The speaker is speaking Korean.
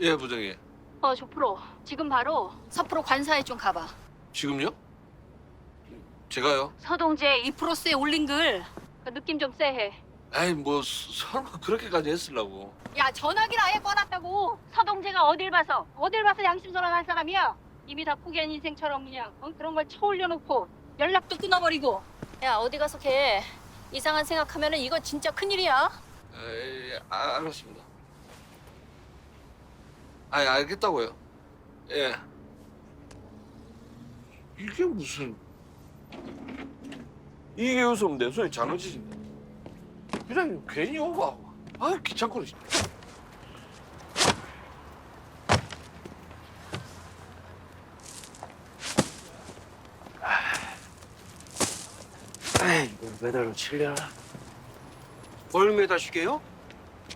예, 부장님. 어, 조프로. 지금 바로 서프로 관사에 좀 가봐. 지금요? 제가요? 서동재 이 프로스에 올린 글. 그 느낌 좀 쎄해. 아이, 뭐 서- 설마 그렇게까지 했으려고. 야, 전화기를 아예 꺼놨다고. 서동재가 어딜 봐서, 어딜 봐서 양심선언 할 사람이야. 이미 다 포기한 인생처럼 그냥 어? 그런 걸 쳐올려놓고 연락도 끊어버리고. 야, 어디 가서 걔 이상한 생각하면은 이거 진짜 큰일이야. 에, 아, 알았습니다. 아, 알겠다고요. 예. 이게 무슨 이게 웃으면 내 손이 장어지진데. 그냥 괜히 오고. 아, 귀찮고. 아, 이거 매달로 칠려나? 뭘 매다시게요?